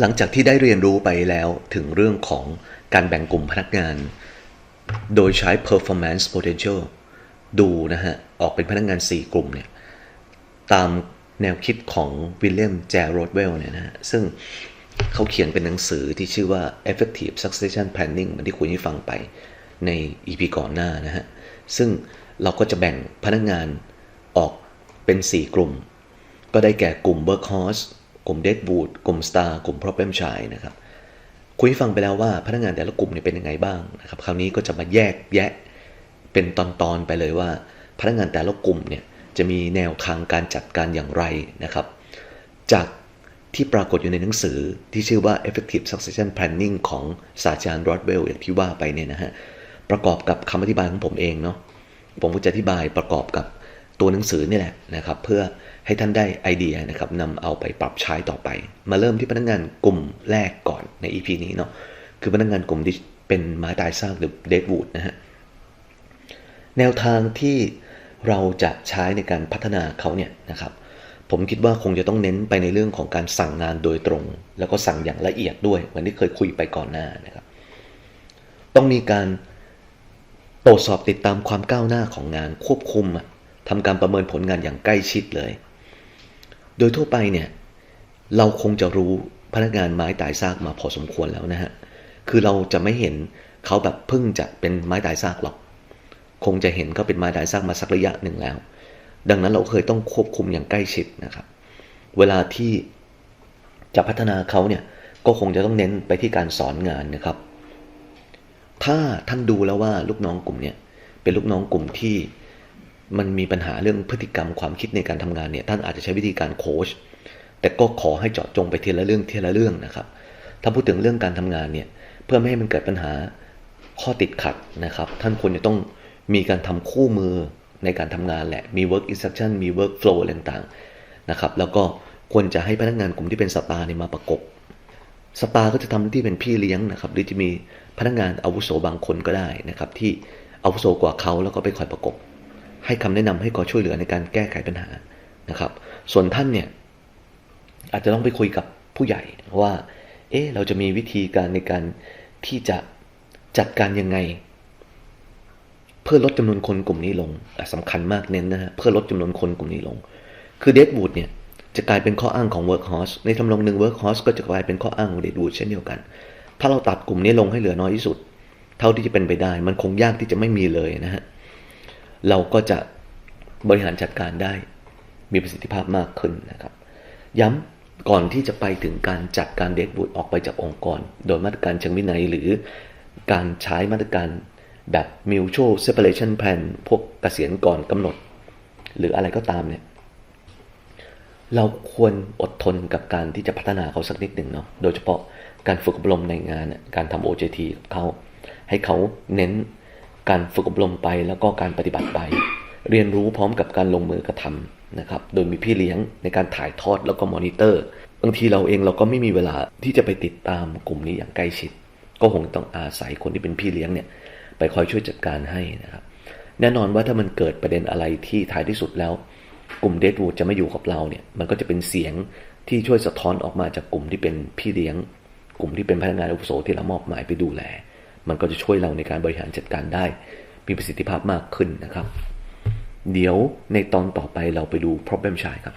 หลังจากที่ได้เรียนรู้ไปแล้วถึงเรื่องของการแบ่งกลุ่มพนักงาน โดยใช้ performance potential ดูนะฮะ ออกเป็นพนักงาน 4 กลุ่มเนี่ย ตามแนวคิดของวิลเลียมแจโรดเวลเนี่ยนะฮะ ซึ่งเขาเขียนเป็นหนังสือที่ชื่อว่า effective succession planning เหมือนที่คุยให้ฟังไปใน EP ก่อนหน้านะฮะ ซึ่งเราก็จะแบ่งพนักงานออกเป็น 4 กลุ่ม ก็ได้แก่กลุ่ม workhorse กลุ่ม deadwood กลุ่ม star กลุ่ม problem child นะครับคุยฟังไปแล้วว่าพนักงานแต่ละกลุ่มเนี่ยเป็นยังไงบ้างนะครับคราวนี้ก็จะมาแยกแยะเป็นตอนๆไปเลยว่า พนักงานแต่ละกลุ่มเนี่ยจะมีแนวทางการจัดการอย่างไรนะครับ จากที่ปรากฏอยู่ในหนังสือที่ชื่อว่า effective succession planning ของศาสตราจารย์รอดเวลอย่างที่ว่าไปเนี่ยนะฮะประกอบกับคำอธิบายของผมเองเนาะผมก็จะอธิบายประกอบกับ ตัวหนังสือนี่แหละนะครับ เพื่อให้ท่านได้ไอเดียนะครับนำเอาไปปรับใช้ต่อไป มาเริ่มที่พนักงานกลุ่มแรกก่อนใน EP นี้เนาะคือพนักงานกลุ่มที่เป็นไม้ตายซากหรือ deadwood นะฮะแนวทางที่เราจะใช้ในการพัฒนาเขาเนี่ยนะครับ ผมคิดว่าคงจะต้องเน้นไปในเรื่องของการสั่งงานโดยตรง แล้วก็สั่งอย่างละเอียดด้วย เหมือนที่เคยคุยไปก่อนหน้านะครับ ต้องมีการตรวจสอบติดตามความก้าวหน้าของงานควบคุม ทำการประเมินผลงานอย่างใกล้ชิดเลย โดยทั่วไปเนี่ยเราคงจะรู้พนักงานไม้ตายซากมาพอสมควรแล้วนะฮะ คือเราจะไม่เห็นเขาแบบเพิ่งจะเป็นไม้ตายซากหรอก คงจะเห็นเขาเป็นไม้ตายซากมาสักระยะหนึ่งแล้ว ดังนั้นเราเคยต้องควบคุมอย่างใกล้ชิดนะครับ เวลาที่จะพัฒนาเขาเนี่ยก็คงจะต้องเน้นไปที่การสอนงานนะครับ ถ้าท่านดูแล้วว่าลูกน้องกลุ่มเนี่ยเป็นลูกน้องกลุ่มที่ มันมีปัญหาเรื่องพฤติกรรมความคิดในการทำงานเนี่ย ท่านอาจจะใช้วิธีการโค้ช แต่ก็ขอให้เจาะจงไปทีละเรื่องทีละเรื่องนะครับ ถ้าพูดถึงเรื่องการทำงานเนี่ย เพื่อไม่ให้มันเกิดปัญหาข้อติดขัดนะครับ ท่านควรจะต้องมีการทำคู่มือในการทำงานแหละ มี work instruction มี work flow อะไรต่างๆนะครับ แล้วก็ควรจะให้พนักงานกลุ่มที่เป็นสตาร์เนี่ยมาประกบ สตาร์ก็จะทำหน้าที่เป็นพี่เลี้ยงนะครับ หรือจะมีพนักงานอาวุโสบางคนก็ได้นะครับ ที่อาวุโสกว่าเขาแล้วก็ไปคอยประกบ ให้คำแนะนำให้กอช่วยเหลือในการแก้ไขปัญหานะครับ ส่วนท่านเนี่ยอาจจะต้องไปคุยกับผู้ใหญ่ว่า เอ๊ะเราจะมีวิธีการในการที่จะจัดการยังไง เพื่อลดจำนวนคนกลุ่มนี้ลงสำคัญมากเน้นนะฮะเพื่อลดจำนวนคนกลุ่มนี้ลง คือเดดวูดเนี่ยจะกลายเป็นข้ออ้างของ workhorse ในทำนองหนึ่ง workhorse ก็จะกลายเป็นข้ออ้างของ deadwood เช่นเดียวกัน ถ้าเราตัดกลุ่มนี้ลงให้เหลือน้อยที่สุด เท่าที่จะเป็นไปได้ มันคงยากที่จะไม่มีเลยนะฮะ เราก็จะบริหารจัดการได้ มีประสิทธิภาพมากขึ้นนะครับ ย้ำก่อนที่จะไปถึงการจัดการเดดวูดออกไปจากองค์กร โดยมาตรการเชิงวินัยหรือการใช้มาตรการแบบ mutual separation plan พวกเกษียณก่อนกำหนด หรืออะไรก็ตามเนี่ย เราควรอดทนกับการที่จะพัฒนาเขาสักนิดหนึ่งเนาะ โดยเฉพาะการฝึกอบรมในงาน การทำ OJT กับเขา ให้เขาเน้น การฝึกอบรมไปแล้วก็การปฏิบัติไป เรียนรู้พร้อมกับการลงมือกระทำนะครับ โดยมีพี่เลี้ยงในการถ่ายทอดแล้วก็มอนิเตอร์ บางทีเราเองเราก็ไม่มีเวลาที่จะไปติดตามกลุ่มนี้อย่างใกล้ชิด ก็คงต้องอาศัยคนที่เป็นพี่เลี้ยงเนี่ยไปคอยช่วยจัดการให้นะครับ แน่นอนว่าถ้ามันเกิดประเด็นอะไรที่ท้ายที่สุดแล้ว กลุ่มเดดวูดจะไม่อยู่กับเราเนี่ย มันก็จะเป็นเสียงที่ช่วยสะท้อนออกมาจากกลุ่มที่เป็นพี่เลี้ยง กลุ่มที่เป็นพนักงานอาวุโสที่เรามอบหมายไปดูแล มันก็จะช่วยเราในการบริหารจัดการได้ มีประสิทธิภาพมากขึ้นนะครับ เดี๋ยวในตอนต่อไปเราไปดู problem child ครับ